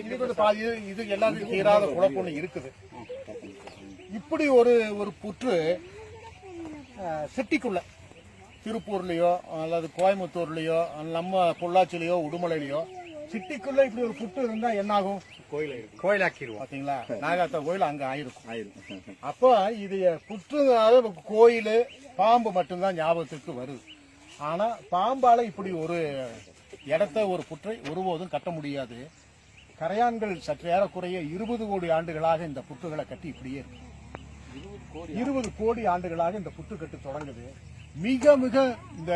இது வந்து பாதி இது எல்லாத்துக்கும் தீராத குழப்பம் ஒண்ணு இருக்குது. இப்படி ஒரு ஒரு புற்று சிட்டிக்குள்ள. திருப்பூர்லயோ அல்லது கோயம்புத்தூர்லயோ நம்ம பொள்ளாச்சிலையோ உடுமலையிலயோ சிட்டிக்குள்ள இப்படி ஒரு புற்று இருந்தா என்ன ஆகும் கோயில் கோயிலாக்கிடுவோம் பாத்தீங்களா? நாகாத்தா கோயில் அங்க ஆயிருக்கும். ஆயிரும் அப்போ இது புற்று கோயில் பாம்பு மட்டும்தான் ஞாபகத்துக்கு வருது. ஆனா பாம்பால இப்படி ஒரு இடத்த ஒரு புற்றை ஒருபோதும் கட்ட முடியாது. கரையான்கள் சற்று ஏறக்குறைய இருபது கோடி ஆண்டுகளாக இந்த புற்றுகளை கட்டி இப்படியே இருபது கோடி ஆண்டுகளாக இந்த புற்றுக்கட்டு தொடங்குது. மிக மிக இந்த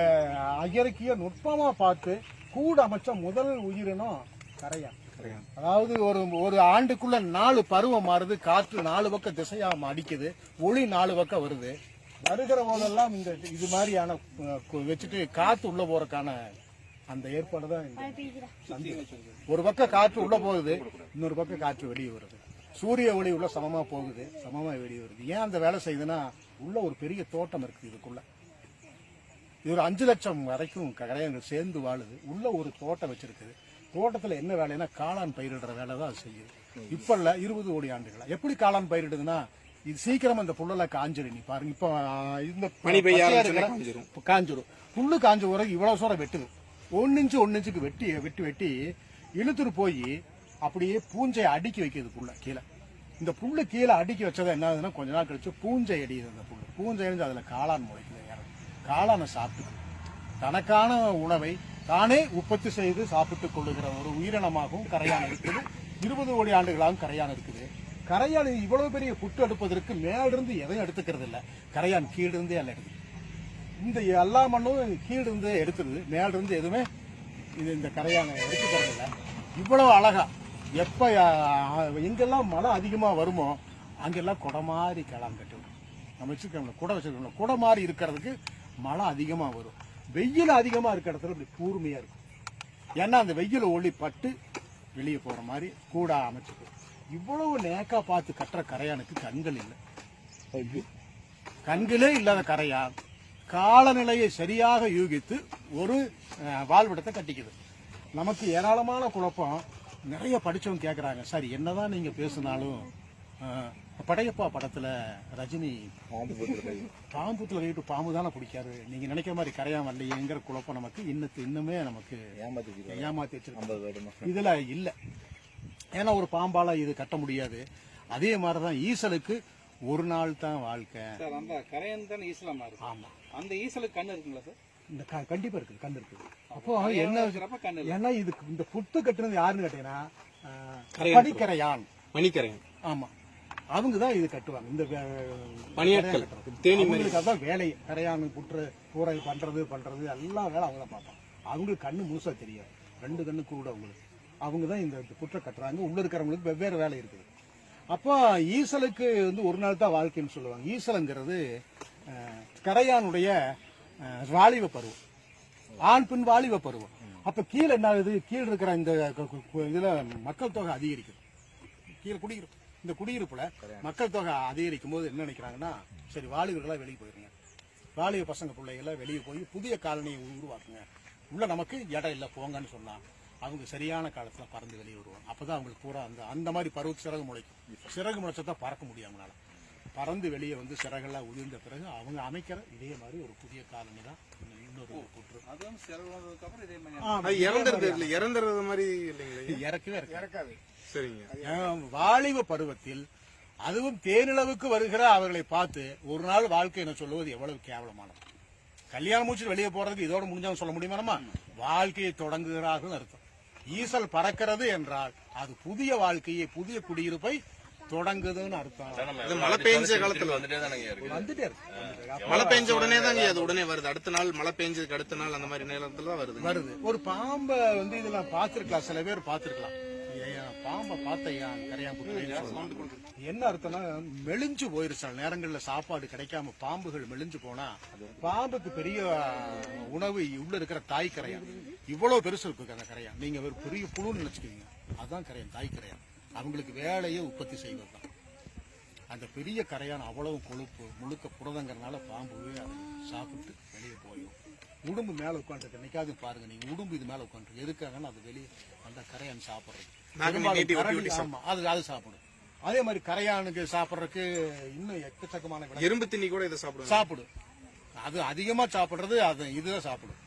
இயற்கைய நுட்பமா பார்த்து கூட அமைச்ச முதல் உயிரினம் கரையான். அதாவது ஒரு ஒரு ஆண்டுக்குள்ள நாலு பருவம் மாறுது. காற்று நாலு பக்கம் திசையா அடிக்குது. ஒளி நாலு பக்கம் வருது. வருகிற போதெல்லாம் இந்த இது மாதிரியான வச்சுட்டு காத்து உள்ள போறதுக்கான அந்த ஏற்பாடு தான் சந்தி. ஒரு பக்கம் காற்று உள்ள போகுது இன்னொரு பக்கம் காற்று வெளியே வருது. சூரிய ஒளி உள்ள சமமா போகுது சமமா வெளியே வருது. ஏன் அந்த வேலை செய்யுதுன்னா உள்ள ஒரு பெரிய தோட்டம் இருக்குது இதுக்குள்ள. இது ஒரு அஞ்சு லட்சம் வரைக்கும் கரையான்கள் சேர்ந்து வாழுது. உள்ள ஒரு தோட்டம் வச்சிருக்குது. தோட்டத்துல என்ன வேலைன்னா காளான் பயிரிடுற வேலை தான் அது செய்யுது. இப்ப இல்ல இருபது கோடி ஆண்டுகளா. எப்படி காளான் பயிரிடுதுன்னா இது சீக்கிரம் அந்த புல்லெல்லாம் காஞ்சிரும். நீ பாருங்க இப்போ இந்த பனி பெய்ய காஞ்சிரும். புல்லு காஞ்ச பிறகு இவ்வளவு சூரம் வெட்டுது. ஒன்னு இன்ச்சு ஒன்னு இன்ச்சுக்கு வெட்டி வெட்டி வெட்டி இழுத்துட்டு போய் அப்படியே பூஞ்சையை அடுக்கி வைக்கிறது புல்ல கீழே. இந்த புல்லு கீழே அடுக்கி வச்சதை என்ன ஆகுதுன்னா கொஞ்ச நாள் கழிச்சு பூஞ்சை அடியுது அந்த புல் பூஞ்சை அடிஞ்சு அதில் காளான் முளைக்குது இறங்கு. காளானை சாப்பிட்டு தனக்கான உணவை தானே உற்பத்தி செய்து சாப்பிட்டுக் கொள்ளுகிற ஒரு உயிரினமாகவும் கரையான் இருக்குது. இருபது கோடி ஆண்டுகளாகவும் கரையான் இருக்குது. கரையான் இவ்வளவு பெரிய புட்டு எடுப்பதற்கு மேலிருந்து எதையும் எடுத்துக்கிறது இல்லை கரையான் கீழிருந்தே எல்லாம் எடுக்குது இந்த எல்லா மண்ணும் கீழிருந்து எடுத்துருது மேலிருந்து எதுவுமே இது இந்த கரையானை எடுத்துக்கிறது இல்ல இவ்வளவு அழகா. எப்ப எங்கெல்லாம் மழை அதிகமா வருமோ அங்கெல்லாம் குடை மாதிரி கிளம் கட்டும். நம்ம வச்சிருக்கோம்ல குடை வச்சிருக்கோம்ல குடை மாதிரி இருக்கிறதுக்கு மழை அதிகமா வரும். வெயில் அதிகமா இருக்கிற இடத்துல இப்படி கூர்மையா இருக்கும். ஏன்னா அந்த வெயில் ஒளி பட்டு வெளியே போற மாதிரி கூட அமைச்சுக்கும் இவ்வளவு நேக்கா பார்த்து கட்டுற கரையானுக்கு கண்கள் இல்லை. கண்களே இல்லாத கரையான் காலநிலையை சரியாக யூகித்து ஒரு வாழ்விடத்தை கட்டிக்குது. நமக்கு ஏராளமான குழப்பம். நிறைய படிச்சவங்க கேக்குறாங்க. சார் என்னதான் நீங்க பேசினாலும் படையப்பா படத்துல ரஜினி பாம்புத்துல கைட்டு பாம்பு தானே பிடிக்காரு. நீங்க நினைக்கிற மாதிரி கரையான் வரலையேங்கிற குழப்பம் நமக்கு இன்னத்து இன்னுமே நமக்கு ஏமாத்தி வச்சிருக்கோம் இதுல இல்ல. ஏன்னா ஒரு பாம்பால இது கட்ட முடியாது. அதே மாதிரிதான் ஈசலுக்கு ஒரு நாள் தான் வாழ்க்கை. சார் அந்த கரையன் தான் ஈசலா மாறுது ஆமா. அந்த ஈசலுக்கு கண்ணு இருக்குங்களா சார்? இந்த க- கண்டிப்பா இருக்குது கண்டு இருக்குது. அப்போ என்ன இருக்கிறப்ப கண்ணு இல்லை ஏன்னா இது இந்த புத்து கட்டுனது யாருன்னு கேட்டீங்கன்னா ஆஹ், கரையான் படிக்கரையான் மணிக்கரையன் ஆமா. அவங்க தான் இது கட்டுவாங்க. இந்த வே- பணியாட்கள். தேனி மாதிரி. அவங்களுக்கு அதான் வேலை. கரையான் புற்று பூரை பண்றது பண்றது எல்லா வேலை அவங்க தான் பார்ப்பாங்க. அவங்களுக்கு கண்ணு முழுசா தெரியாது. ரெண்டு கண்ணு கூட அவங்களுக்கு. அவங்க தான் இந்த புற்றை கட்டுறாங்க. உள்ள இருக்கிறவங்களுக்கு வெவ்வேறு வேலை இருக்குது. அப்போ ஈசலுக்கு வந்து ஒரு நாள் தான் வாழ்க்கைன்னு சொல்லுவாங்க. ஈசலுங்கிறது கரையானுடைய வாலிப பருவம். ஆண் பெண் வாலிப பருவம். அப்ப கீழே என்ன ஆகுது? கீழே இருக்கிற இந்த இதுல மக்கள் தொகை அதிகரிக்குது. கீழே குடியிருப்பு இந்த குடியிருப்புல மக்கள் தொகை அதிகரிக்கும் போது என்ன நினைக்கிறாங்கன்னா சரி வாலிபர்களா வெளியே போயிருங்க. வாலிப பசங்க பிள்ளைகள வெளியே போய் புதிய காலனியை உருவாக்குங்க. உள்ள நமக்கு இடம் இல்லை போங்கன்னு சொன்னா. அவங்க சரியான காலத்துல பறந்து வெளியே வருவாங்க. அப்பதான் அவங்களுக்கு பூரா அந்த அந்த மாதிரி பருவத்து சிறகு முளைக்கும். சிறகு முளைச்சதான் பறக்க முடியும் அவங்களால. பறந்து வெளியே வந்து சிறகெல்லாம் உதிர்ந்த பிறகு அவங்க அமைக்கிற இதே மாதிரி ஒரு புதிய காலனி தான் இன்னொரு புற்று அதுவும் சிறகு வந்ததுக்கு அப்புறம் இதே மாதிரி இறந்துருது இல்ல இறந்துறது மாதிரி இல்லைங்களா? இது இறக்கவே இறக்காது. சரிங்க. வாலிப பருவத்தில் அதுவும் தேனிலவுக்கு வருகிற அவர்களை பார்த்து ஒரு நாள் வாழ்க்கை என சொல்லுவது எவ்வளவு கேவலமானது. கல்யாணம் முடிச்சுட்டு வெளியே போறதுக்கு இதோட முடிஞ்சாலும் சொல்ல முடியுமா நம்ம? வாழ்க்கையை தொடங்குகிறார்கள் அர்த்தம். ஈசல் பறக்கிறது என்றால் அது புதிய வாழ்க்கையை புதிய குடியிருப்பை தொடங்குதுன்னு அர்த்தம். அது மழை பெஞ்ச காலத்துல வந்துட்டே தானங்க வந்துட்டே இருக்கு. மழை பெஞ்ச உடனே தாங்க அது உடனே வருது. அடுத்த நாள் மழை பெஞ்சதுக்கு அடுத்த நாள் அந்த மாதிரி நேரத்துல தான் வருது வருது. ஒரு பாம்பை வந்து இதுல பார்த்திருக்கலாம். சில பேர் பார்த்திருக்கலாம். ஐயா, பாம்பை பார்த்தையா கரையான் என்ன அர்த்தம்னா மெலிஞ்சு போயிருச்சு. சில நேரங்கள்ல சாப்பாடு கிடைக்காம பாம்புகள் மெலிஞ்சு போனா பாம்புக்கு பெரிய உணவு உள்ள இருக்கிற தாய் கரையான். இவ்வளவு பெருசு இருக்கு அந்த கரையான். நீங்க ஒரு பெரிய புழுன்னு நினைச்சுக்கீங்க. அதான் கரையான் தாய் கரையான். அவங்களுக்கு வேலையை உற்பத்தி செய்வது தான். அந்த பெரிய கரையான் அவ்வளவு கொழுப்பு முழுக்க புரதங்கிறனால பாம்பு அதை சாப்பிட்டு வெளியே போயிடும். உடும்பு மேல உட்காந்துருக்கு என்னைக்காவது பாருங்க. நீங்க உடும்பு இது மேல உட்காந்துருக்கு எதுக்காகன்னு அது வெளியே அந்த கரையான் சாப்பிடுறது ஆமா. அது அது சாப்பிடும். அதே மாதிரி கரையானுக்கு சாப்பிடுறதுக்கு இன்னும் எக்கச்சக்கமான எறும்பு தின்னி கூட இதை சாப்பிடுவாங்க. சாப்பிடும். அது அதிகமா சாப்பிடுறது அது இதுதான் சாப்பிடும்.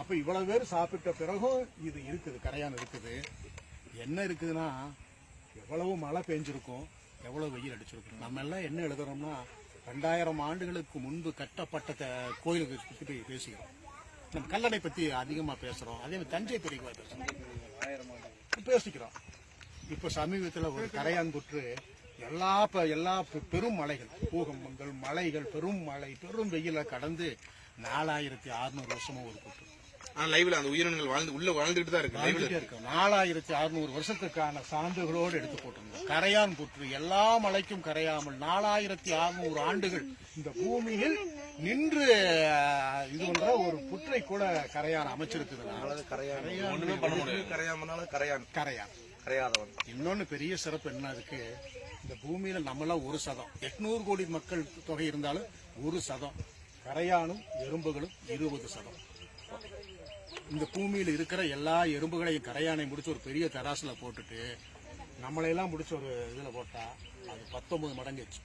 அப்ப இவ்வளவு பேர் சாப்பிட்ட பிறகும் இது இருக்குது கரையான் இருக்குது. என்ன இருக்குதுன்னா எவ்வளவு மழை பெஞ்சிருக்கும் எவ்வளவு வெயில் அடிச்சிருக்கும். நம்ம எல்லாம் என்ன எழுதுறோம்னா ரெண்டாயிரம் ஆண்டுகளுக்கு முன்பு கட்டப்பட்ட கோயிலுக்கு போய் பேசுகிறோம் நம்ம கல்லணை பத்தி அதிகமா பேசுறோம். அதே மாதிரி தஞ்சை பெரிய கோயில் பேசுறோம். பேசிக்கிறோம் இப்ப சமீபத்துல ஒரு கரையான்புற்று எல்லா ப- எல்லா பெரும் மலைகள் பூகம்பங்கள் மலைகள் பெரும் மலை பெரும் வெயில கடந்து நாலாயிரத்தி அறுநூறு வருஷமா ஒரு புற்று ஆனா லைவ்ல அந்த உயிரினங்கள் வாழ்ந்து உள்ள வாழ்ந்துட்டு தான் இருக்கு. லைவ்ல இருக்கு நாலாயிரத்தி அறுநூறு வருஷத்துக்கான சான்றுகளோடு எடுத்து போட்டிருந்தோம். கரையான் புற்று எல்லா மலைக்கும் கரையாமல் நாலாயிரத்தி அறுநூறு ஆண்டுகள் இந்த பூமியில் நின்று இது பண்ற ஒரு புற்றை கூட கரையான் அமைச்சிருக்குதுன்னா கரையான். ஒண்ணுமே பண்ண முடியாது. கரையாமனால கரையான். கரையான். கரையாதவன். இன்னொன்னு பெரிய சிறப்பு என்ன இருக்கு? இந்த பூமியில நம்மளாம் ஒரு சதம். எட்நூறு கோடி மக்கள் தொகை இருந்தாலும் ஒரு சதம். கரையானும் எறும்புகளும் இருபது சதம். இந்த பூமியில் இருக்கிற எல்லா எறும்புகளையும் கரையானை முடிச்சு ஒரு பெரிய தராசில் போட்டுட்டு நம்மளையெல்லாம் முடிச்சு ஒரு இதில் போட்டால் அது பத்தொம்பது மடங்குச்சு